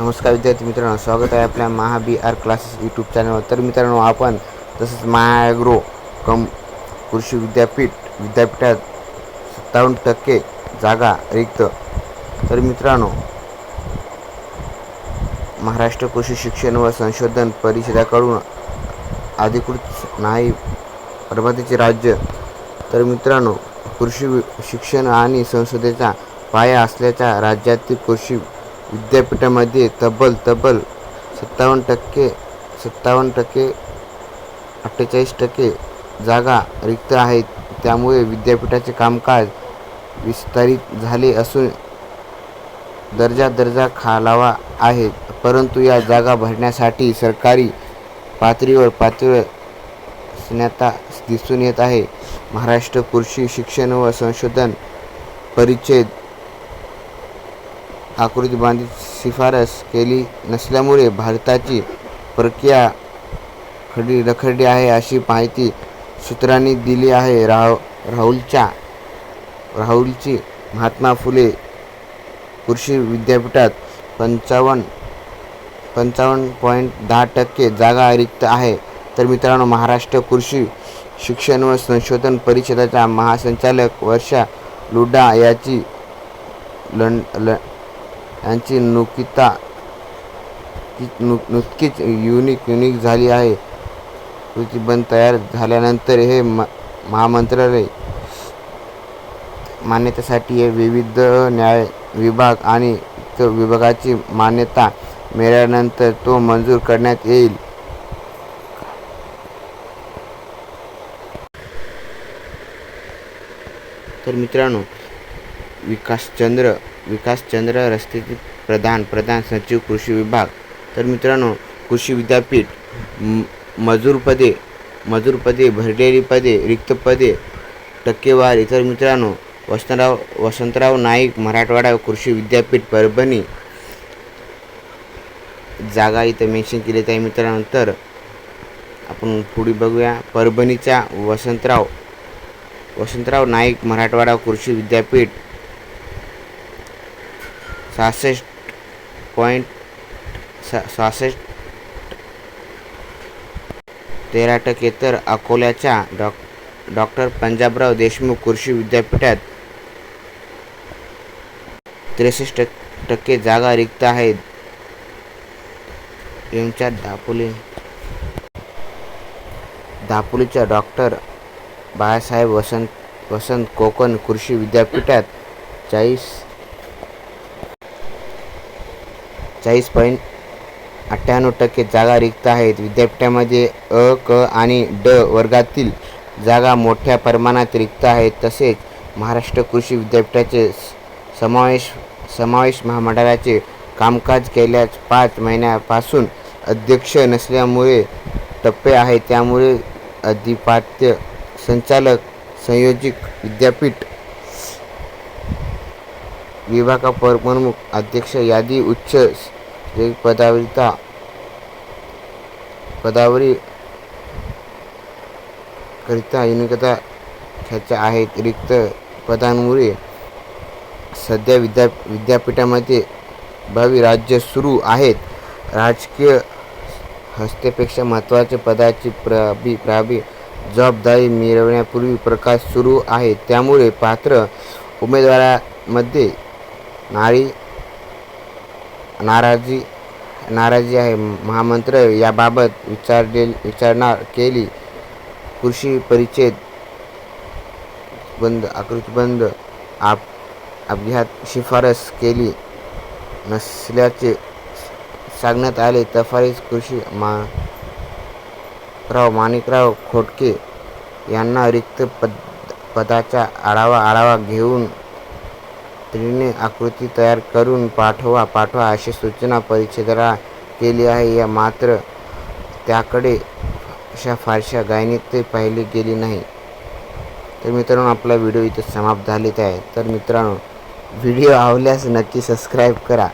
नमस्कार विद्यार्थी मित्रांनो स्वागत आहे आपल्या Maha B R classes YouTube चॅनलवर तर मित्रांनो आपण तसंच महाॲग्रो कम कृषी विद्यापीठ विद्यापीठात सत्तावन्न टक्के जागा रिक्त. तर मित्रांनो महाराष्ट्र कृषी शिक्षण व संशोधन परिषदाकडून अधिकृत नाही प्रभातीचे राज्य. तर मित्रांनो कृषी वि- शिक्षण आणि संसदेचा पाया असल्याच्या राज्यातील कृषी विद्यापीठामध्ये तब्बल तब्बल सत्तावन्न टक्के सत्तावन्न टक्के अठ्ठेचाळीस टक्के जागा रिक्त आहेत. त्यामुळे विद्यापीठाचे कामकाज विस्तारित झाले असून दर्जा दर्जा खालावा आहे. परंतु या जागा भरण्यासाठी सरकारी पातळीवर पातळीवर स्नेता दिसून येत आहे. महाराष्ट्र कृषी शिक्षण व संशोधन परिच्छेद आकृती बांधित शिफारस केली नसल्यामुळे भारताची प्रक्रिया खडी रखडली आहे अशी माहिती सूत्रांनी दिली आहे. राह राहुलच्या राहुलची महात्मा फुले कृषी विद्यापीठात पंचावन्न पंचावन्न पॉईंट दहा टक्के जागा रिक्त आहे. तर मित्रांनो महाराष्ट्र कृषी शिक्षण व संशोधन परिषदेच्या महासंचालक वर्षा लुडा याची लं ल यांची नुकिता नु नुकतीच युनिक युनिक झाली आहे. प्रतिबंध तयार झाल्यानंतर हे म महामंत्रालय मान्यतेसाठी हे विविध न्याय विभाग आणि इतर विभागाची मान्यता मिळाल्यानंतर तो मंजूर करण्यात येईल. तर मित्रांनो विकासचंद्र विकासचंद्र रस्ते प्रधान प्रधान सचिव कृषी विभाग. तर मित्रांनो कृषी विद्यापीठ म- मजूरपदे मजूरपदे भरलेली पदे रिक्त पदे टक्केवारी. तर मित्रांनो वसंतराव वसंतराव नाईक मराठवाडा कृषी विद्यापीठ परभणी. जागा इथं मेन्शन केली आहे मित्रांनो तर आपण पुढे बघूया. परभणीचा वसंतराव वसंतराव नाईक मराठवाडा कृषी विद्यापीठ. सहासष्ट पॉईंट सा सहासष्ट तेरा टक्के तर अकोल्याच्या डॉक डॉक्टर पंजाबराव देशमुख कृषी विद्यापीठात त्रेसष्ट टक्के जागा रिक्त आहेत. यांच्या दापोली दापोलीच्या डॉक्टर बाळासाहेब वसंत वसंत कोकण कृषी विद्यापीठात चाळीस चाळीस पॉईंट अठ्ठ्याण्णव टक्के जागा रिक्त आहेत. विद्यापीठामध्ये अ क आणि ड वर्गातील जागा मोठ्या प्रमाणात रिक्त आहेत. तसेच महाराष्ट्र कृषी विद्यापीठाचे स- समावेश समावेश महामंडळाचे कामकाज केल्यास पाच महिन्यापासून अध्यक्ष नसल्यामुळे टप्पे आहे त्यामुळे अधिपात्य संचालक संयोजित विद्यापीठ विभागा प्रमुख अध्यक्ष यादी उच्च पदावरिता पदावरी करिता युनिकता ख्याच्या आहेत. रिक्त पदांमुळे सध्या विद्या विद्यापीठामध्ये भावी राज्य सुरू आहेत. राजकीय हस्तेपेक्षा महत्त्वाचे पदाची प्राबी प्राबी जबाबदारी मिळवण्यापूर्वी प्रकाश सुरू आहे. त्यामुळे पात्र उमेदवारामध्ये नारी नाराजी नाराजी आहे. महामंत्र याबाबत विचारले विचारणा केली. कृषी परिच्छेद बंद आकृतीबंद आप अपघात शिफारस केली. नसल्याचे सांगण्यात आले. तफारीस कृषी मा राव माणिकराव खोटके यांना रिक्त पद पदाचा आढावा आढावा घेऊन त्रिने आकृती तयार करून पाठवा पाठवा अशी सूचना परिषदेला केली आहे. या मात्र त्याकडे अशा फारशा गायनीत पाहिली गेली नाही. तर मित्रांनो आपला व्हिडिओ इथे समाप्त झालेत आहे. तर मित्रांनो व्हिडिओ आवल्यास नक्की सबस्क्राईब करा.